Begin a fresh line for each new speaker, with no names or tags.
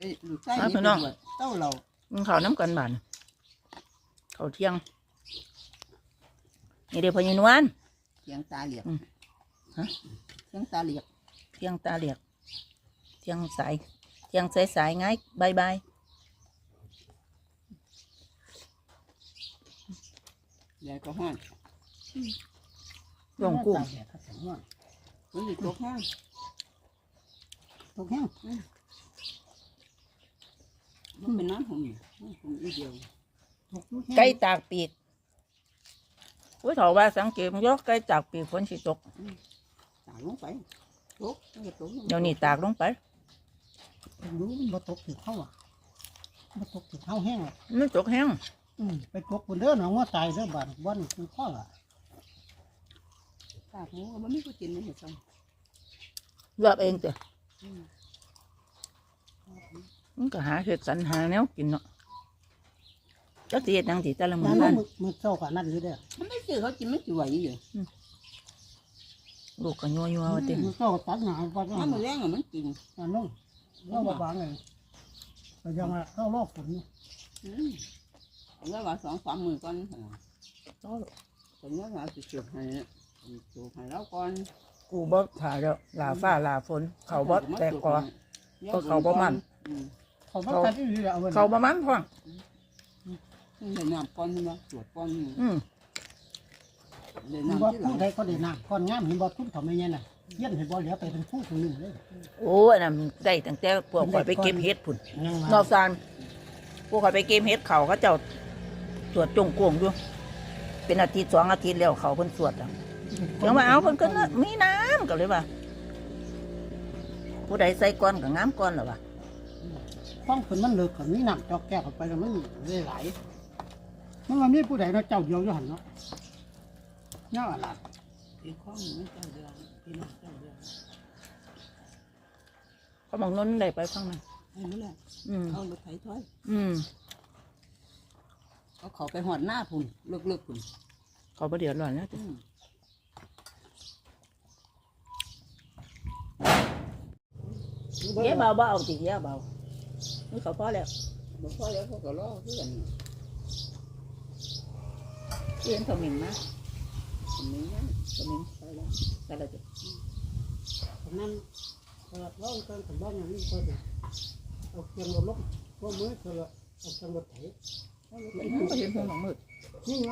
เอ้ยลูกชาย
อะ
นี่
พี่น้อง
ไปบวชเต้าเรา
มึงเขาวน้ำกันบานเขาวเที่ยงนี่เดี๋ยวพอยินวัน
เสียงตาเหลียก
อืมฮะ
เสียงตาเหลียก
เที่ยงตาเหลียกเที่ยงสายเที่ยงสายสายๆง่ายบายบาย
ใหญ่ก็ห้อน
ลงกุ้ง
แดดพัดสองวัน
มันอยู่ตกห้าง
ตกแห้ง
มันเป็นน้ำผมนี่น้ำผมอีเดียว
ตกแห้ง
ไก่ตากปีกผู้ถอว่าสังเกตมันยกไก่ตากปีกฝนสิตก
ตากลงไปตกมันก็ตกลง
เดี๋ยวนี้ตากลงไป
รู้มันบ่ตกถึงเข้าอะบ่ตกถึงเข้าแห้งอะ
มันตกแห้ง
อืมไปตกบนเด้อหนองว่าตายเด้อบ้านบ้านคือข้อละ
ตากหมูมันไม่ก็กินมันเหมือนกัน
รอบเองจ้ะมั นก็หาเห็ดสรรหาแนวกินเนาะจักสิเฮ็ดหยังสิแต่ละมื้
นั่
อนนั่น
มือมือเจ้ากันนั่นอยู่เด้อ
มันไม่ซื้อเขากินไม่สิไหวอยู่
ลูกก็ยัวยัวๆว่าติ
มือเจ้าตัดหนาบ้าน
ถ้ามันแรงอะมันกิน
นั่นน้องเราบ่บางเลยแต่ยังว่าเข้ารอบฝนอยู่
อืมผมว่าว่าสองสามมือก่อนผมว่าว่าสิจุดให้จุดให้แล้วก่อน
กูบ่ถ่าแล้วลาฟ้าลาฝนเขาบ่แตกกอ ก็เขาบ่มั่น
อืม
เขาบ่ตัดอยู่แล้วเอาไว้
เขาประมาณพ่อง
เล่นน้ำก้อนใช่ไหมตรวจก้อนนี่
อืม
เล่น
มัน
น้ำ
บ่
ที่หลั
ผู้
ง
ใดก็ได้น้ำก้อนงามเห็นบ่ทุบเขาไม่แย่น่ะเย็นเห็นบ่เหลือไปเป็นคู่คนหนึ่งเลย
โอ้อันนั้นได้ตั้งแต่พวกข่อยไปเก็บเห็ดพุ่น
ยัง
นอ
ว่าก
ซานพวกข่อยไปเก็บเห็ดเขาเขาเจ้าตรวจจงกวงอยู่เป็นอาทิตย์สองอาทิตย์แล้วเขาเพิ่นตรวจอะยังว่าเอาเพิ่นก็น่ะมีน้ำก็เลยว่าผู้ใดใส่ก้อนก็งามก้อนหรอวะ
ห้องฝนมันเลิกกับมีน้ำจอกแก้วเข้าไปแล้วมันเลยไหลมันว่ามีผู้ใดเนาะเจ้าเดียวอยู่หั่นเนาะย่าอะไร
อีกข้องหนึ่งเจ้าเดียวพี่น้องเจ้าเดียว
เขาบอกน้นได้ไปข้างนั้น
ให้รู้แหละ
อืม
เอารถไถถอย
อืม
เอาเขาไปหอดหน้าพุ่นเลิกเลิกพุ่น
เขาบ่เดือดร้อนแล้วจ้ะ
อืม
เย้เบาเบาเอาติเย้เบา นี่เขาพอแล้ว
บ่พอแล้วเขาก็รอเพื่อน
เรียนเขาหมิ่นมา
คนนี้นะ
เขาหมิ่นไปแล้วไปแล้วจ้ะ
ผมนั่นเออร้องเกินกับบ้านอย่างนี้ก็ได้เอาเกียงรถลบก็มือเธอเอาเกียงรถไถ
ไปนั่งก็เห็นหัวหนองมืด
นี่ไง